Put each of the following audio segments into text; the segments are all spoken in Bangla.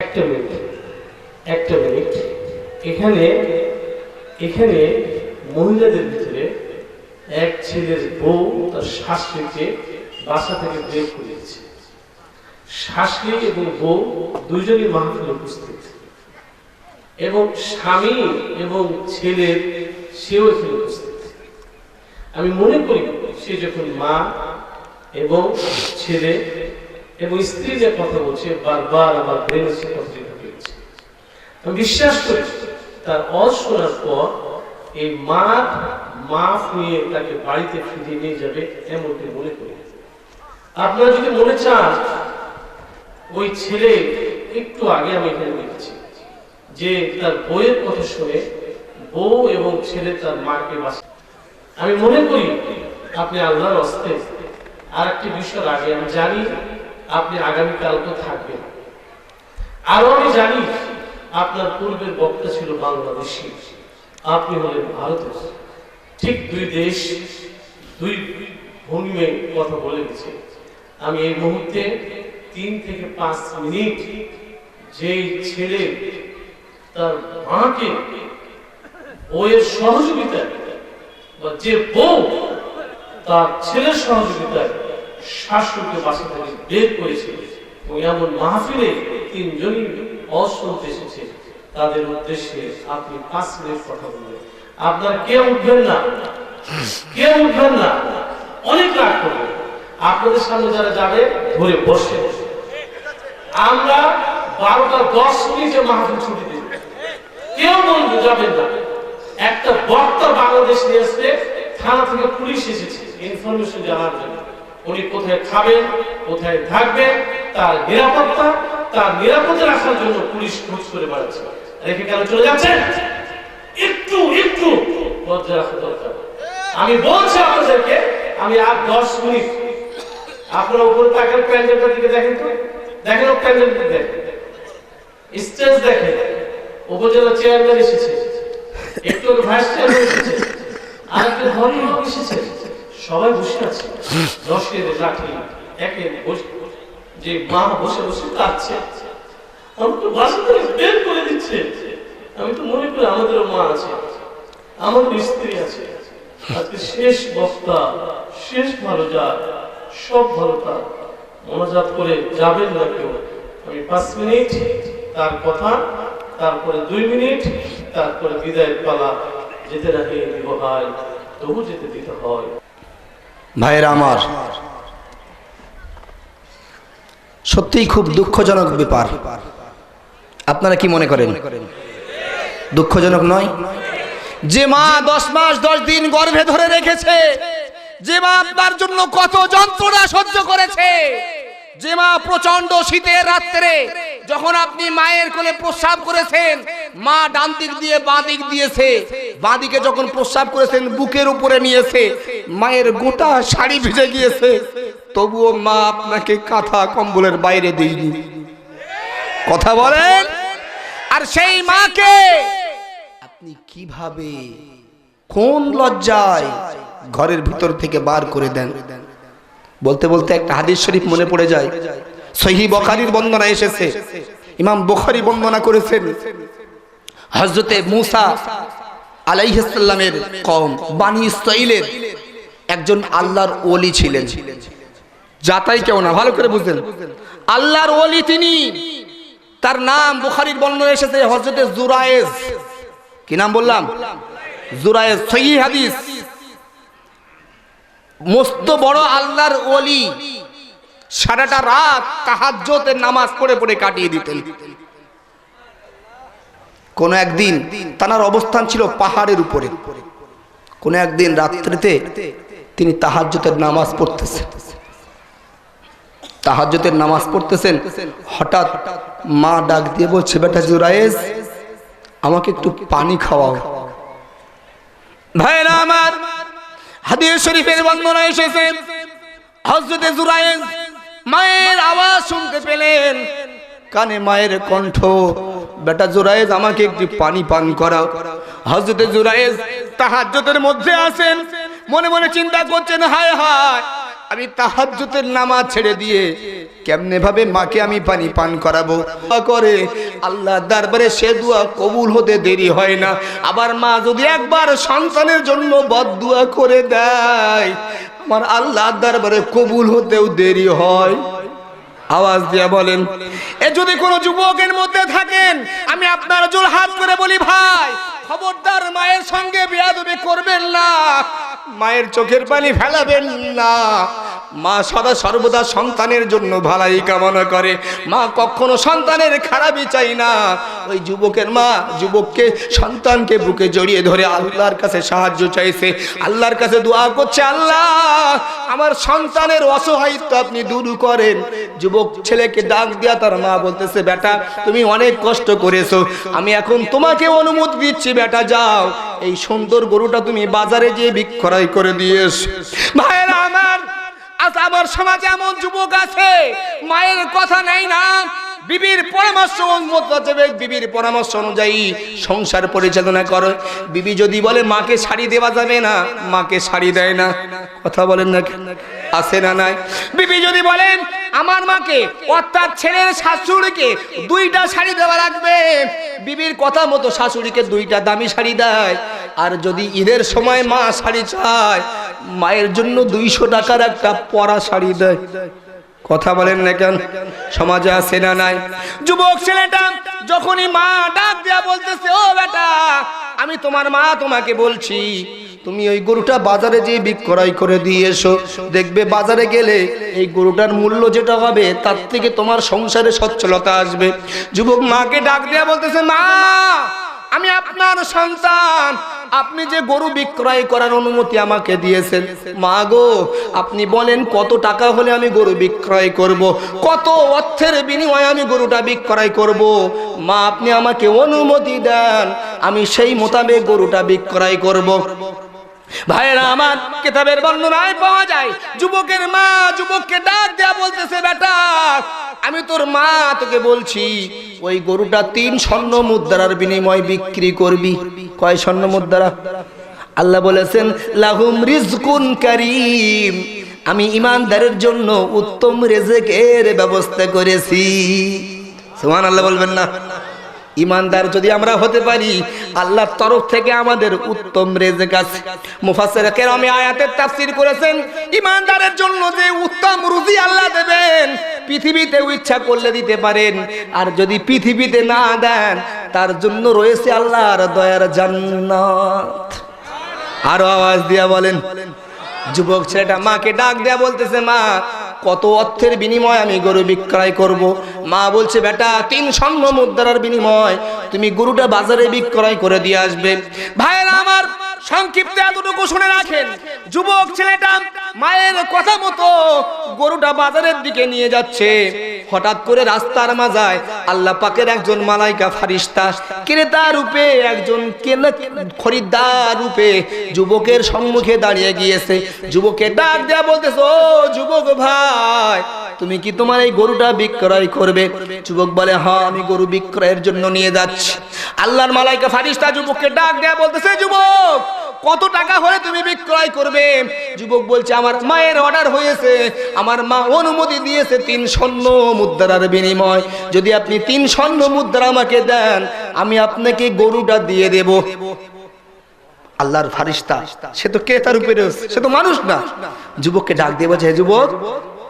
একটা মিনিট একটা মিনিট এখানে এখানে মহিলাদের ভিতরে এক ছেলের বউ তার শাশুড়িকে বাসা থেকে বের করে দিয়েছে। শাশুড়ি এবং বউ দুজনই মাহফিলে উপস্থিত। এবং স্বামী এবং ছেলের সেও এখানে উপস্থিত। আমি মনে করি সে যখন মা এবং ছেলে এবং স্ত্রী যে কথা বলছে, বারবার আমার ব্রেনে সে আমি বিশ্বাস করি, তার অজ শোনার পর এই মা মাফ নিয়ে তাকে বাড়িতে ফিরিয়ে নিয়ে যাবে এমনটি মনে করি। আপনারা যদি মনে চান, ওই ছেলে একটু আগে আমি এখানে দেখেছি যে তার বইয়ের কথা শুনে বউ এবং ছেলে তার মাকে বাঁচা। আমি মনে করি আপনি আল্লাহর অস্তে আর একটি বিষয় আগে আমি জানি আপনি আগামীকাল তো থাকবেন। আরও আমি জানি আপনার পূর্বের বক্তা ছিল বাংলাদেশি। আপনি হলেন ভারতের ঠিক দুই দেশ, দুই ভূমিতে কথা বলে গেছে। আমি এই মুহূর্তে তিন থেকে পাঁচ মিনিট যেই ছেলে তার মাকে বইয়ের সহযোগিতায় বা যে বউ তার ছেলের সহযোগিতায় বাসা থেকে বের এবং এমন মাহফিলে তিনজনই এসেছে তাদের উদ্দেশ্যে আপনি পাঁচ মিনিট কথা বলবেন। আপনার কেউ উঠবেন না। কেউ উঠবেন না। অনেক রাগ করবেন। আপনাদের সামনে যারা যাবে, ধরে বসে। আমরা বারোটা দশ মিনিটে মাহফিল ছুটি দেব কেউ যাবেন না। একটা বক্তা বাংলাদেশ নিয়ে আসতে থানা থেকে পুলিশ এসেছে। ইনফরমেশন জানার জন্য। উনি কোথায় খাবেন কোথায় থাকবেন তার নিরাপত্তা, তার নিরাপদে রাখার জন্য পুলিশ খোঁজ করে বেড়াচ্ছে। রেখে কেন চলে যাচ্ছেন একটু একটু রাখা দরকার। আমি বলছি আপনাদেরকে, আমি আর দশ মিনিট। আপনার উপরে তাকান প্যান্ডেলটার দিকে দেখেন তো। দেখেন প্যান্ডেল দেখেন। স্টেজ দেখেন। উপজেলা চেয়ারম্যান এসেছে। একটু ভাইস চেয়ারম্যান এসেছে। আর একটা ধর্মীয় লোক এসেছে। সবাই বসে আছে। দশের লাঠি একে বসে, যে মা বসে বসে কাঁদছে। আমি তো বাসা থেকে বের করে দিচ্ছে। আমি তো মনে করি আমাদেরও মা আছে। আমাদের স্ত্রী আছে। আজকে শেষ বক্তা, শেষ ভালো যা সব ভালো তার মনোজাত করে যাবেন না কেউ। আমি পাঁচ মিনিট, তার কথা, তারপরে দুই মিনিট, তারপরে বিদায়ের পালা। যেতে রাখে দিব হয়, তবু যেতে দিতে হয়। ভাইয়েরা আমার, সত্যিই খুব দুঃখজনক ব্যাপার। আপনারা কি মনে করেন? দুঃখজনক নয়? যে মা দশ মাস, দশ দিন গর্ভে ধরে রেখেছে, যে মা আপনার জন্য কত যন্ত্রণা সহ্য করেছে, যে মা প্রচণ্ড শীতের রাত্রে যখন আপনি মায়ের কোলে প্রস্রাব করেছেন, মা ডান দিক দিয়ে বাঁ দিক দিয়েছে, বাঁ দিকে যখন প্রস্রাব করেছেন, বুকের উপরে নিয়েছে, মায়ের গোটা শাড়ি ভিজে গিয়েছে, তবুও মা আপনাকে কাঁথা কম্বলের বাইরে দিইনি কথা বলেন? আর সেই মাকে আপনি কীভাবে, কোন লজ্জায় ঘরের ভিতর থেকে বার করে দেন? বলতে বলতে একটা হাদিস শরীফ মনে পড়ে যায়। সহি বখারির বন্দনা এসেছে। ইমাম বখারি বন্দনা করেছেন হজরতে মুসা আলাইহাল্লামের কম বানি ইসরাইলের একজন আল্লাহর ওলি ছিলেন। যাতাই কেউ না, ভালো করে বুঝলেন। আল্লাহর ওলি তিনি। তার নাম বুখারির বর্ণনা এসেছে হজরতে জুরায়েজ। কি নাম বললাম? জুরায়েজ, সহি হাদিস। মস্ত বড় আল্লাহর ওলি। সারাটা রাত তাহাজ্জতের নামাজ পড়ে পড়ে কাটিয়ে দিতেন। কোন একদিন তানার অবস্থান ছিল পাহাড়ের উপরে। কোন একদিন রাত্রিতে তিনি তাহাজ্জতের নামাজ পড়তেছেন। তাহাজ্জতের নামাজ পড়তেছেন, হঠাৎ মা ডাক দিয়ে বলছে, বেটা জুরায়েজ, আমাকে একটু পানি খাওয়াও। ভাইরা আমার হাদিস শরীফের বর্ণনা এসেছে, হযরতে জুরায়েজ মায়ের আওয়াজ শুনতে পেলেন। কানে মায়ের কণ্ঠ, বেটা জুরায়েজ, আমাকে একটু পানি পান করাও। হযরতে জুরায়েজ তাহাজ্জুদের মধ্যে আছেন। মনে মনে চিন্তা করছেন, হায় হায়, আমি তাহাজ্জুতের নামাজ ছেড়ে দিয়ে কেমনে ভাবে মাকে আমি পানি পান করাবো? দোয়া করে আল্লাহ দরবারে সে দোয়া কবুল হতে দেরি হয় না। আবার মা যদি একবার সন্তানের জন্য বদদুয়া করে দেয় আমার আল্লাহ দরবারে কবুল হতেও দেরি হয়। আওয়াজ দিয়া বলেন, এ যদি কোনো যুবকের মধ্যে থাকেন, আমি আপনার জোর হাত করে বলি, ভাই, খবরদার মায়ের সঙ্গে বিয়াদবি করবেন না, মায়ের চোখের পানি ফেলাবেন না মা সদা সর্বদা সন্তানের জন্য ভালাই কামনা করে। মা কখনো সন্তানের খারাপই চাই না। ওই যুবকের মা যুবককে সন্তানকে বুকে জড়িয়ে ধরে আল্লাহর কাছে সাহায্য চাইছে। আল্লাহর কাছে দোয়া করছে, আল্লাহ, আমার সন্তানের অসহায়িত্ব আপনি দূর করেন। যুবক ছেলেকে ডাক দিয়া তার মা বলতেছে, বেটা, তুমি অনেক কষ্ট করেছ। আমি এখন তোমাকে অনুমতি দিচ্ছি, বেটা, যাও। এই সুন্দর গরুটা তুমি বাজারে গিয়ে বিক্রয় করে দিয়েছ। ভাইয়েরা আজ আমার সমাজে এমন যুবক আছে, মায়ের কথা নেই না। বিবির পরামর্শ মোতাবেক বিবির পরামর্শ অনুযায়ী সংসার পরিচালনা করো। বিবি যদি বলে, মাকে শাড়ি দেওয়া যাবে না। মাকে শাড়ি দেয় না। কথা বলেন না? আছে না নাই? বিবি যদি বলেন, আমার মাকে, অর্থাৎ ছেলের শাশুড়িকে দুইটা শাড়ি দেওয়া লাগবে। বিবির কথা মতো শাশুড়িকে দুইটা দামি শাড়ি দেয়। আর যদি ঈদের সময় মা শাড়ি চায়, মায়ের জন্য দুইশো টাকার একটা পরা শাড়ি দেয়। কথা বলেন না কেন? সমাজে আছে না নাই? যুবক ছেলেটা যখনই মা ডাক দিয়া বলতেছে, ও বেটা আমি তোমার মা তোমাকে বলছি, তুমি ওই গরুটা বাজারে যেয়ে বিক্রয় করে দিয়ে এসো। দেখবে বাজারে গেলে এই গরুটার মূল্য যেটা হবে, তার থেকে তোমার সংসারে সচ্ছলতা আসবে। যুবক মাকে ডাক দেয়া বলতেছে, মা আমি আপনার সন্তান আপনি যে গরু বিক্রয় করার অনুমতি আমাকে দিয়েছেন মা গো, আপনি বলেন কত টাকা হলে আমি গরু বিক্রয় করব। কত অর্থের বিনিময়ে আমি গরুটা বিক্রয় করব। মা, আপনি আমাকে অনুমতি দেন আমি সেই মোতাবেক গরুটা বিক্রয় করব। ভাইয়েরা, আমার কেতাবের বর্ণনায় পাওয়া যায়, যুবকের মা যুবককে ডাক দেয়া বলতেছে, বেটা আমি তোর মা তোকে বলছি, ওই গরুটা তিন স্বর্ণ মুদ্রার বিনিময় বিক্রি করবি। কয় স্বর্ণ মুদ্রা? আল্লাহ বলেছেন, লাহুম রিজকুন কারিম। আমি ইমানদারের জন্য উত্তম রেজেকের ব্যবস্থা করেছি। সোহান আল্লাহ বলবেন না। ইমানদার যদি আমরা হতে পারি, আল্লাহর তরফ থেকে আমাদের উত্তম রেজেক আছে মুফাসসির কেরামে আয়াতের তাফসীর করেছেন, ইমানদারের জন্য যে উত্তম রুজি আল্লাহ দেবেন পৃথিবীতে ইচ্ছা করলে দিতে পারেন, আর যদি পৃথিবীতে না দেন, তার জন্য রয়েছে আল্লাহর দয়ার জান্নাত আরও আওয়াজ দিয়া বলেন, যুবক ছেলেটা মাকে ডাক দেয়া বলতেছে, মা, কত অর্থের বিনিময় আমি গরু বিক্রয় করব। মা বলছে, বেটা, তিন স্বর্ণ মুদ্রার বিনিময় তুমি গরুটা বাজারে বিক্রয় করে দিয়ে আসবে। ভাইয়েরা আমার, সংক্ষিপ্ত এতটুকু শুনে রাখেন। যুবক ছেলেটা মায়ের কথা মতো গরুটা বাজারের দিকে নিয়ে যাচ্ছে। হঠাৎ করে রাস্তার মাজায় আল্লাহ পাকের একজন মালাইকা ফারিস্তা, ক্রেতা রূপে একজন খরিদ্দার রূপে যুবকের সম্মুখে দাঁড়িয়ে গিয়েছে। যুবকে ডাক দেয়া বলতেছে, ও যুবক ভাই তুমি কি তোমার এই গরুটা বিক্রয় করবে? যুবক বলে হ্যাঁ আমি গরু বিক্রয়ের জন্য নিয়ে যাচ্ছি। আল্লাহর মালাইকা ফারিস্তা যুবককে ডাক দেয়া বলতেছে, যুবক, কত টাকা হলে তুমি বিক্রয় করবে? যুবক বলছে, আমার মায়ের অর্ডার হয়েছে। আমার মা অনুমতি দিয়েছে তিন স্বর্ণ মুদ্রার বিনিময়। যদি আপনি তিন স্বর্ণ মুদ্রা আমাকে দেন, আমি আপনাকে গরুটা দিয়ে দেব। আল্লাহর ফারিস্তা, সে তো ক্রেতার উপরে? সে তো মানুষ না। যুবককে ডাক দিয়ে বলছে যুবক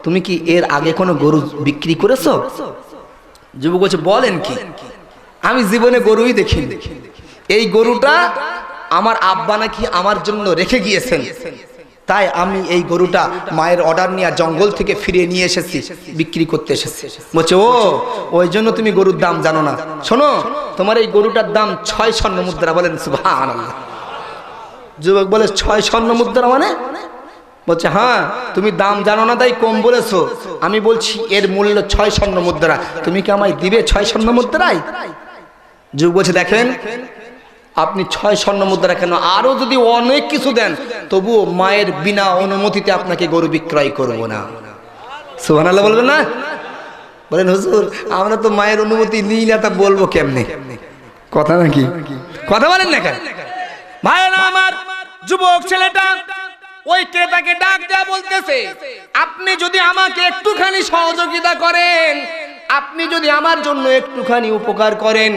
তুমি কি এর আগে কোনো গরু বিক্রি করেছ? যুবক বলছে, বলেন কি? আমি জীবনে গরুই দেখি এই গরুটা আমার আব্বা নাকি আমার জন্য রেখে গিয়েছেন। তাই আমি এই গরুটা মায়ের অর্ডার নিয়ে জঙ্গল থেকে ফিরিয়ে নিয়ে এসেছি, বিক্রি করতে এসেছি। বলছে, ও, ওই জন্য তুমি গরুর দাম জানো না। শোনো, তোমার এই গরুটার দাম ছয় স্বর্ণ মুদ্রা বলেন, সুবহানাল্লাহ। যুবক বলে, ছয় স্বর্ণ মুদ্রা মানে? বলছে হ্যাঁ তুমি দাম জানো না, তাই কম বলেছ। আমি বলছি, এর মূল্য ছয় স্বর্ণ মুদ্রা। তুমি কি আমায় দিবে ছয় স্বর্ণ মুদ্রায়? যুগ বলছে, দেখেন, আপনি ছয় স্বর্ণ মুদ্রা কেন আরও যদি অনেক কিছু দেন, তবুও মায়ের বিনা অনুমতিতে আপনাকে গরু বিক্রয় করব না। সুহান আল্লাহ বলবেন না? বলেন, হুজুর, আমরা তো মায়ের অনুমতি নিই না, তা বলব কেমনে? কথা নাকি? কথা বলেন না কেন? ভাইয়েরা আমার যুবক ছেলেটা ওই ক্রেতাকে ডাক দেয়া বলতেছে, আপনি যদি আমাকে একটুখানি সহযোগিতা করেন, আপনি যদি আমার জন্য একটুখানি উপকার করেন,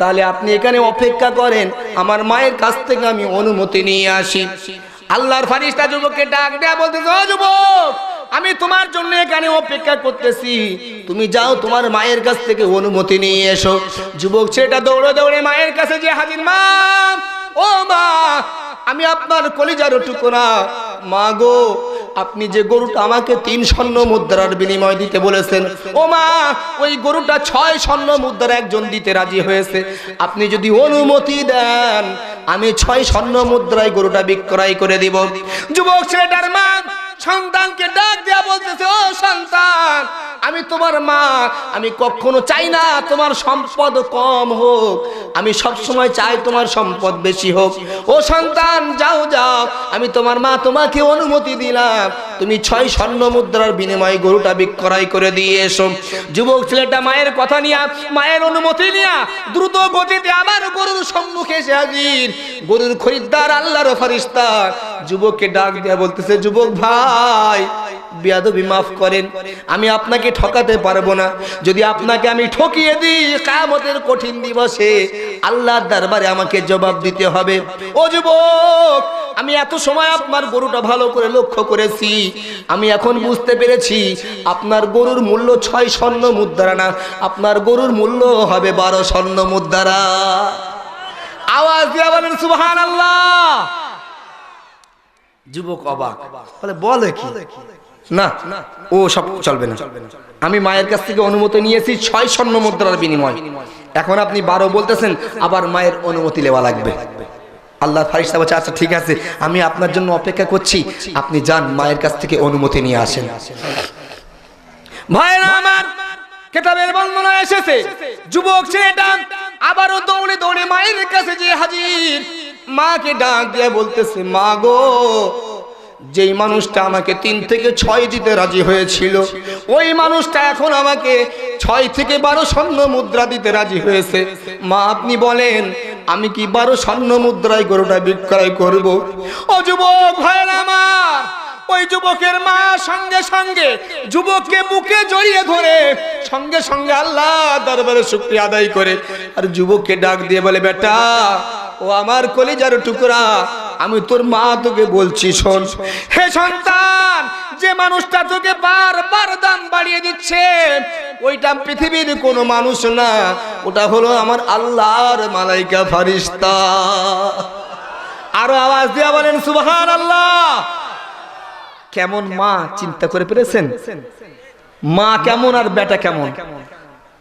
তাহলে আপনি এখানে অপেক্ষা করেন, আমার মায়ের কাছ থেকে আমি অনুমতি নিয়ে আসি। আল্লাহর ফারিস্তা যুবককে ডাক দেয়া বলতেছে, ও যুবক, আমি তোমার জন্য এখানে অপেক্ষা করতেছি। তুমি যাও তোমার মায়ের কাছ থেকে অনুমতি নিয়ে এসো। যুবক ছেলেটা দৌড়ে দৌড়ে মায়ের কাছে যে হাজির মা মা আমি আপনার কলিজার টুকরা। মা গো, আপনি যে গরুটা আমাকে তিন স্বর্ণ মুদ্রার বিনিময় দিতে বলেছেন, ও মা, ওই গরুটা ছয় স্বর্ণ মুদ্রা একজন দিতে রাজি হয়েছে। আপনি যদি অনুমতি দেন, আমি ছয় স্বর্ণ মুদ্রায় গরুটা বিক্রয় করে দিব। যুবক ছেলেটার মা সন্তানকে ডাক দেয়া বলতেছে, ও সন্তান, আমি তোমার মা, আমি কখনো চাই না তোমার সম্পদ কম হোক। আমি সব সময় চাই তোমার সম্পদ বেশি হোক। ও সন্তান, যাও যাও, আমি তোমার মা তোমাকে অনুমতি দিলাম। তুমি ছয় স্বর্ণ মুদ্রার বিনিময়ে গরুটা বিক্রয় করে দিয়ে এসো। যুবক ছেলেটা মায়ের কথা নিয়া, মায়ের অনুমতি নিয়া দ্রুত গতিতে আবার গরুর সম্মুখে এসে হাজির। গরুর খরিদ্দার আল্লাহর ফরিস্তা যুবককে ডাক দেয়া বলতেছে, যুবক ভাই, বিয়াদবি মাফ করেন। আমি আপনাকে ঠকাতে পারব না। যদি আপনাকে আমি ঠকিয়ে দিই কামতের কঠিন দিবসে, আল্লাহর দরবারে আমাকে জবাব দিতে হবে। ও যুবক, আমি এত সময় আপনার গরুটা ভালো করে লক্ষ্য করেছি। আমি এখন বুঝতে পেরেছি, আপনার গরুর মূল্য ছয় স্বর্ণ মুদ্রা না। আপনার গরুর মূল্য হবে বারো স্বর্ণ মুদ্রা। আওয়াজ দিয়ে বলেন সুবহান আল্লাহ যুবক অবাক। বলে বলে কি? না ও সব চলবে না। আমি মায়ের কাছ থেকে অনুমতি নিয়েছি ছয় স্বর্ণ মুদ্রার বিনিময়। এখন আপনি বারো বলতেছেন আবার মায়ের অনুমতি নেওয়া লাগবে। আল্লাহ ফারিস্তা বলছে আচ্ছা ঠিক আছে আমি আপনার জন্য অপেক্ষা করছি। আপনি যান মায়ের কাছ থেকে অনুমতি নিয়ে আসেন। ভাইরা আমার কেতাবের বর্ণনা এসেছে। যুবক ছেলেটা আবারও দৌড়ে দৌড়ে মায়ের কাছে যে হাজির। মাকে ডাক দিয়ে বলতেছে, মা গো, যেই মানুষটা আমাকে তিন থেকে ছয় দিতে রাজি হয়েছিল, ওই মানুষটা এখন আমাকে ছয় থেকে বারো স্বর্ণ মুদ্রা দিতে রাজি হয়েছে। মা, আপনি বলেন, আমি কি বারো স্বর্ণ মুদ্রায় গরুটা বিক্রয় করব? ও যুবক ভাইরা আমার, ওই যুবকের মা সঙ্গে সঙ্গে যুবককে বুকে জড়িয়ে ধরে, সঙ্গে সঙ্গে আল্লাহ দরবারে শুক্রিয়া আদায় করে, আর যুবককে ডাক দিয়ে বলে, বেটা ও আমার কলিজার টুকরা, আমি তোর মা তোকে বলছি, শোন। হে সন্তান, যে মানুষটা তোকে বারবার দাম বাড়িয়ে দিচ্ছে, ওইটা পৃথিবীর কোনো মানুষ না, ওটা হলো আমার আল্লাহর মালাইকা ফারিস্তা। আরও আওয়াজ দিয়া বলেন সুবহান আল্লাহ কেমন মা চিন্তা করে পেরেছেন? মা কেমন আর বেটা কেমন?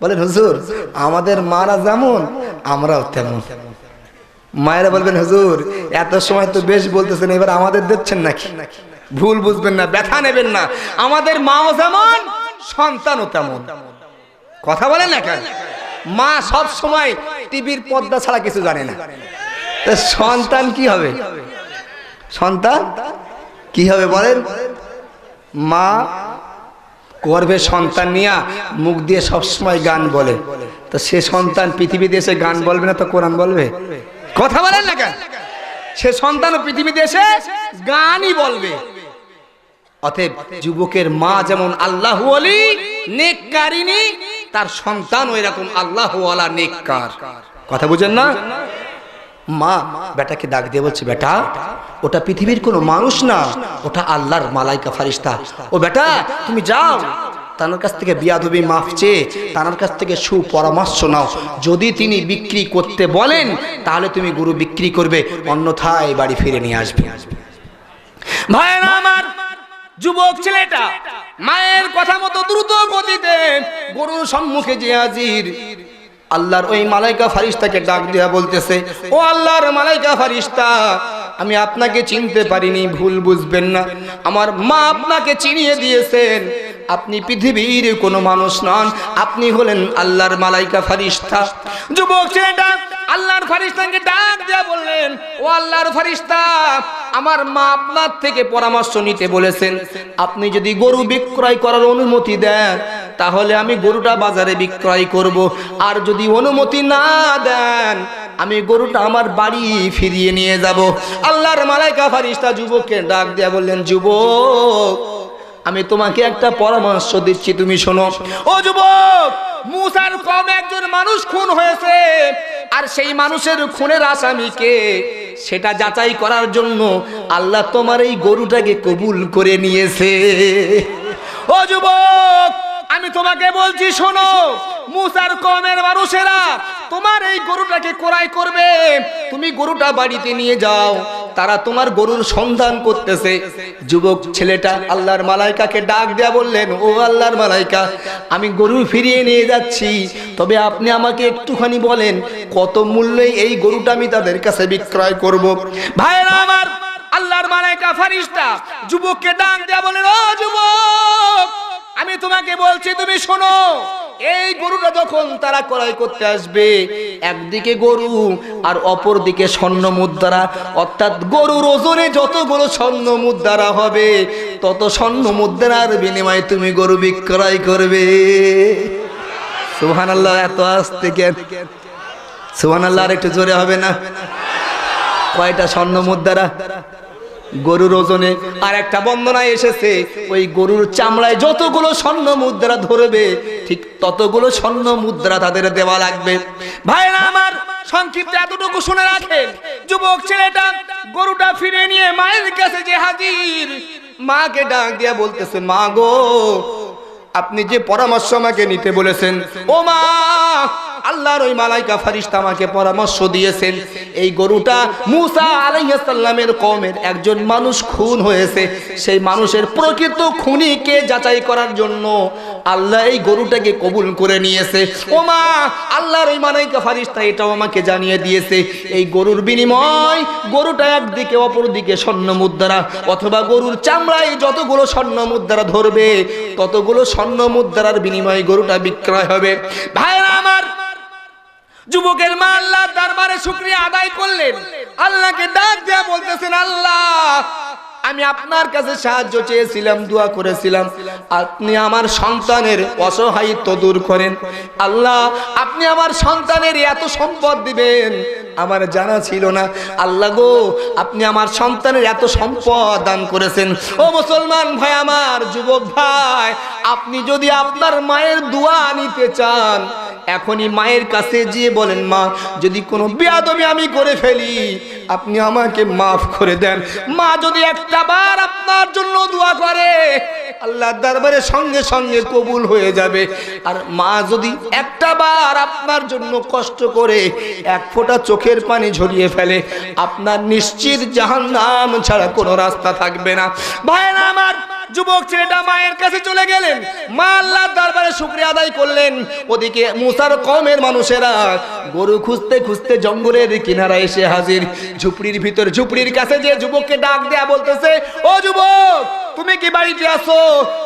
বলেন, হুজুর, আমাদের মারা যেমন, আমরাও তেমন। মায়েরা বলবেন, হুজুর, এত সময় তো বেশ বলতেছেন, এবার আমাদের দেখছেন নাকি? ভুল বুঝবেন না, ব্যথা নেবেন না। আমাদের মাও যেমন, সন্তানও তেমন। কথা বলেন না কেন? মা সব সময় টিভির পর্দা ছাড়া কিছু জানে না। সন্তান কি হবে? সন্তান? কি হবে বলেন? মা গর্ভে সন্তান নিয়া মুখ দিয়ে সবসময় গান বলে। তো সে সন্তান পৃথিবীতে এসে গান বলবে না তো কোরআন বলবে? কথা বলেন না কেন? সে সন্তান পৃথিবীতে এসে গানই বলবে। অতএব যুবকের মা যেমন আল্লাহ আলী তার সন্তান ওই রকম আল্লাহ আলা কথা বুঝেন না? মা, বেটাকে ডাক দিয়ে বলছে, বেটা, ওটা পৃথিবীর কোনো মানুষ না, ওটা আল্লাহর মালাইকা ফারিস্তা। ও বেটা, তুমি যাও। তার কাছ থেকে বিয়াদবি মাফ চেয়ে তার কাছ থেকে সুপরামর্শ নাও। যদি তিনি বিক্রি করতে বলেন তাহলে তুমি গরু বিক্রি করবে অন্যথায় বাড়ি ফিরে নিয়ে আসবে। ভাইয়েরা আমার যুবক ছেলেটা মায়ের কথা মতো দ্রুত গতিতে গরুর সম্মুখে যে হাজির। আল্লাহর ওই মালাইকা ফারিস্তাকে ডাক দেওয়া বলতেছে ও আল্লাহর মালাইকা ফারিস্তা আমি আপনাকে চিনতে পারিনি ভুল বুঝবেন না। আমার মা আপনাকে চিনিয়ে দিয়েছেন। আপনি পৃথিবীর কোনো মানুষ নন। আপনি হলেন আল্লাহর মালাইকা ফারিস্তা যুবক ছেলেটা আল্লাহর ফারিস্তাকে ডাক দেয়া বললেন, ও আল্লাহর ফারিস্তা আমার মা আপনার থেকে পরামর্শ নিতে বলেছেন। আপনি যদি গরু বিক্রয় করার অনুমতি দেন, তাহলে আমি গরুটা বাজারে বিক্রয় করব। আর যদি অনুমতি না দেন, আমি গরুটা আমার বাড়ি ফিরিয়ে নিয়ে যাব। আল্লাহর মালাইকা ফারিস্তা যুবককে ডাক দিয়া বললেন, যুবক আমি তোমাকে একটা পরামর্শ দিচ্ছি, তুমি শোনো। ও যুবক, মুসার কম একজন মানুষ খুন হয়েছে, আর সেই মানুষের খুনের আসামিকে সেটা যাচাই করার জন্য আল্লাহ তোমার এই গরুটাকে কবুল করে নিয়েছে। ও যুবক আমি তোমাকে বলছি শোনো, মুসার কমের মানুষেরা, তোমার এই গরুটাকে কোরাই করবে। তুমি গরুটা বাড়িতে নিয়ে যাও, তারা তোমার গরুর সন্ধান করতেছে। যুবক ছেলেটা আল্লাহর মালাইকাকে ডাক দেয়া বললেন, ও আল্লাহর মালাইকা, আমি গরু ফিরিয়ে নিয়ে যাচ্ছি। তবে আপনি আমাকে একটুখানি বলেন, কত মূল্যে এই গরুটা আমি তাদের কাছে বিক্রয় করব? ভাইরা আমার আল্লাহর মালাইকা ফারিস্তা, যুবককে ডাক দেয়া বলেন, ও যুবক আমি তোমাকে বলছি, তুমি শোনো। এই গরুটা যখন তারা ক্রয় করতে আসবে, একদিকে গরু আর অপর দিকে স্বর্ণ মুদ্রা, অর্থাৎ গরুর ওজনে যতগুলো স্বর্ণ মুদ্রা হবে, তত স্বর্ণ মুদ্রার বিনিময়ে তুমি গরু বিক্রয় করবে। সুহান আল্লাহ এত আসতে কেন সুহান আল্লাহ আর একটু জোরে হবে না? কয়টা স্বর্ণ মুদ্রা গরুর ওজনে আর একটা বন্দনায় এসেছে। ওই গরুর চামড়ায় যতগুলো স্বর্ণ মুদ্রা ধরবে, ঠিক ততগুলো স্বর্ণ মুদ্রা তাদের দেওয়া লাগবে। ভাইরা আমার, সংক্ষিপ্ত এতটুকু শুনে রাখেন, যুবক ছেলেটা গরুটা ফিরে নিয়ে মায়ের কাছে যে হাজির, মাকে ডাক দিয়া বলতেছে, মা গো, আপনি যে পরামর্শ আমাকে নিতে বলেছেন, ও মা আল্লাহর ওই মালাইকা ফারিস্তা আমাকে পরামর্শ দিয়েছেন। এই গরুটা মুসা আলাইহিস সালামের কওমের একজন মানুষ খুন হয়েছে। সেই মানুষের প্রকৃত খুনিকে যাচাই করার জন্য আল্লাহ এই গরুটাকে কবুল করে নিয়েছে। ও মা আল্লাহর ওই মালাইকা ফারিস্তা এটাও আমাকে জানিয়ে দিয়েছে। এই গরুর বিনিময় গরুটা একদিকে অপর দিকে স্বর্ণ মুদ্রা। অথবা গরুর চামড়ায় যতগুলো স্বর্ণ মুদ্রা ধরবে, ততগুলো স্বর্ণ মুদ্রার বিনিময়ে গরুটা বিক্রয় হবে। ভাইরা যুবকের মা আল্লাহ দরবারে শুক্রিয়া আদায় করলেন। আল্লাহকে ডাক দেয়া বলতেছেন, আল্লাহ, আমি আপনার কাছে সাহায্য চেয়েছিলাম, দোয়া করেছিলাম। আপনি আমার সন্তানের অসহায়িত্ব দূর করেন। আল্লাহ, আপনি আমার সন্তানের এত সম্পদ দিবেন। আমার জানা ছিল না। আল্লাহ গো, আপনি আমার সন্তানের এত সম্পদ দান করেছেন। ও মুসলমান ভাই আমার, যুবক ভাই, আপনি যদি আপনার মায়ের দোয়া নিতে চান এখনই মায়ের কাছে যেয়ে বলেন, মা, যদি কোনো বেয়াদবি আমি করে ফেলি, আপনি আমাকে মাফ করে দেন। মা যদি একটা বার আপনার জন্য দোয়া করে আল্লাহ দরবারে সঙ্গে সঙ্গে কবুল হয়ে যাবে। আর মা যদি একটা বার আপনার জন্য কষ্ট করে এক ফোঁটা চোখের পানি ঝরিয়ে ফেলে, আপনার নিশ্চিত জাহান্নাম ছাড়া কোনো রাস্তা থাকবে না। ভাইরা আমার যুবক ছেলেটা মায়ের কাছে চলে গেলেন। মা আল্লাহ দরবারে শুক্রিয়া আদায় করলেন। ওদিকে মুসার কমের মানুষেরা গরু খুঁজতে খুঁজতে জঙ্গলের কিনারা এসে হাজির। ঝুপড়ির ভিতর, ঝুপড়ির কাছে যে যুবককে ডাক দেয়া বলতেছে, ও যুবক, তুমি কি বাড়িতে আসো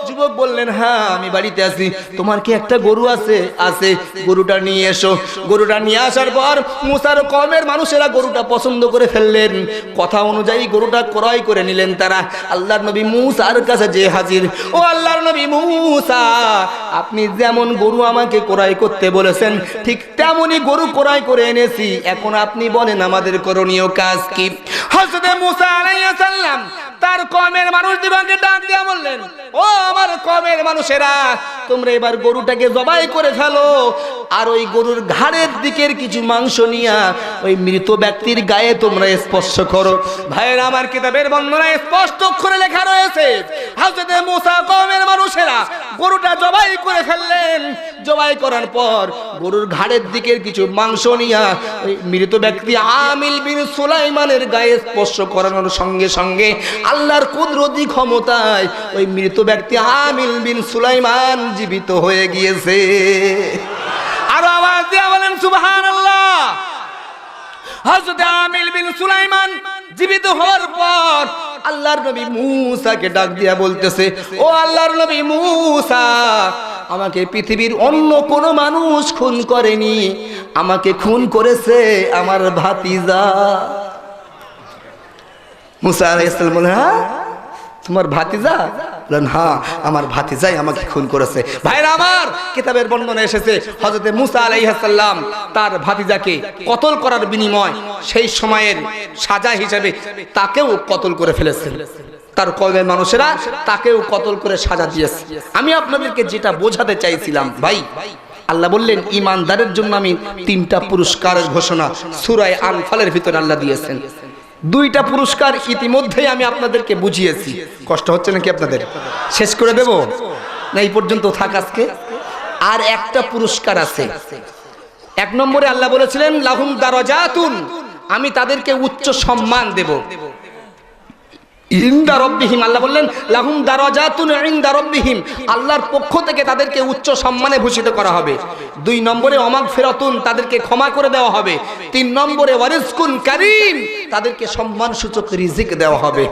যুবক বললেন হ্যাঁ আমি বাড়িতে আছি। তোমার কি একটা গরু আছে? আছে। গরুটা নিয়ে এসো। গরুটা নিয়ে আসার পর মুসার কমের মানুষেরা গরুটা পছন্দ করে ফেললেন। কথা অনুযায়ী গরুটা ক্রয় করে নিলেন তারা। আল্লাহর নবী মুসার কাছে যে হাজির। ও আল্লাহর নবী মুসা, আপনি যেমন গরু আমাকে ক্রয় করতে বলেছেন, ঠিক তেমনই গরু ক্রয় করে এনেছি। এখন আপনি বলেন আমাদের করণীয় কাজ কি? হযরত মুসা আলাইহিস সালাম তার কমের মানুষ দিবাকে ডাক দিয়া বললেন, ও আমার কমের মানুষেরা তোমরা এবার গরুটাকে জবাই করে ফেলো। আর ওই গরুর ঘাড়ের দিকের কিছু মাংস নিয়া ওই মৃত ব্যক্তির গায়ে তোমরা স্পর্শ করো। ভাইয়ের, আমার কিতাবের বন্ধনা স্পষ্ট করে লেখা রয়েছে কমের মানুষেরা গরুটা জবাই করে ফেললেন জবাই করার পর গরুর ঘাড়ের দিকের কিছু মাংস নিয়া মৃত ব্যক্তি আমিল বিন সুলাইমানের গায়ে স্পর্শ করানোর সঙ্গে সঙ্গে আল্লাহর কুদরতি ক্ষমতায় ওই মৃত ব্যক্তি আমিল বিন সুলাইমান জীবিত হয়ে গিয়েছে। আরও আওয়াজ দিয়ে বলেন, সুবহানাল্লাহ। হযরত আমিল বিন সুলাইমান জীবিত হওয়ার পর আল্লাহর নবী মূসাকে ডাক দিয়া বলতেছে, ও আল্লাহর নবী মূসা আমাকে পৃথিবীর অন্য কোনো মানুষ খুন করেনি। আমাকে খুন করেছে আমার ভাতিজা। মুসা আলাইহিস বলে হ্যাঁ? তোমার ভাতিজা? বলেন হ্যাঁ আমার ভাতিজাই আমাকে খুন করেছে। ভাইরা আমার, কিতাবের বর্ণনা এসেছে হজরতে মুসা আলাইহাসাল্লাম তার ভাতিজাকে কতল করার বিনিময় সেই সময়ের সাজা হিসাবে তাকেও কতল করে ফেলেছে তার কমের মানুষেরা তাকেও কতল করে সাজা দিয়েছে। আমি আপনাদেরকে যেটা বোঝাতে চাইছিলাম, ভাই, আল্লাহ বললেন ইমানদারের জন্য আমি তিনটা পুরস্কারের ঘোষণা সুরায় আনফালের ভিতরে আল্লাহ দিয়েছেন। দুইটা পুরস্কার ইতিমধ্যেই আমি আপনাদেরকে বুঝিয়েছি। কষ্ট হচ্ছে নাকি আপনাদের? শেষ করে দেব? না, এই পর্যন্ত থাক আজকে। আর একটা পুরস্কার আছে। এক নম্বরে আল্লাহ বলেছিলেন, লাহুম দারাজাতুন। আমি তাদেরকে উচ্চ সম্মান দেব। ইন্দা আল্লাহ বললেন আল্লাহর পক্ষ থেকে তাদেরকে উচ্চ সম্মানে ভূষিত করা হবে। দুই নম্বরে ফেরাতুন, তাদেরকে ক্ষমা করে দেওয়া হবে। তিন নম্বরে তাদেরকে সম্মান সূচক রিজিক দেওয়া হবে।